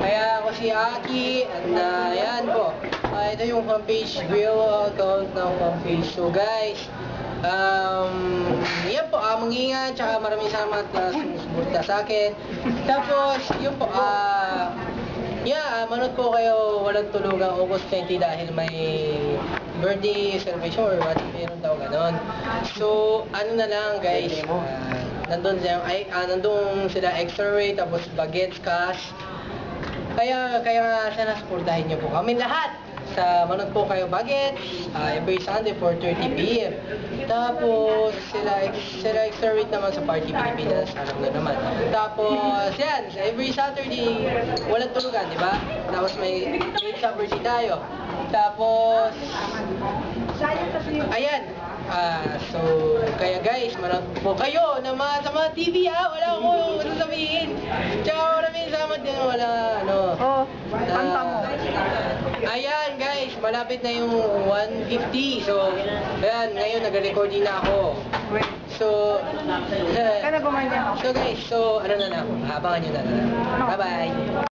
Kaya ako si Aki, and uh, yan po. Ah, ito yung homepage, real account ng homepage. So guys, um, yan po, ah, mag-ingat, tsaka maraming salamat na sumusuporta sa akin. Tapos, yun po, ah, yeah, manood po kayo walang tulugang August 20 dahil may birthday celebration or what, meron daw ganon. So, ano na lang guys, ah, nandun sila, ay, ah, nandun sila extra rate, tapos bagets, cash, kaya, kaya sana supportahin niyo po kami lahat sa Manood po kayo Bagets, uh, every Sunday 4.30 p.m. Tapos, sila, sila extra naman sa Party Pilipinas, alam na naman. Tapos, yan, every Saturday, walang tulugan, di ba? Tapos may supper tea tayo. Tapos, ayan, Ah, so, kaya guys, manood po kayo ng mga sa mga TV ha, wala akong sasabihin. Tsaka salamat din, wala, ano. Oh, na- kanta mo. Ayan guys, malapit na yung 150. So, ayan, ngayon nag-recording na ako. So, Kaya na ako. so guys, so ano na lang, abangan nyo na. Bye-bye!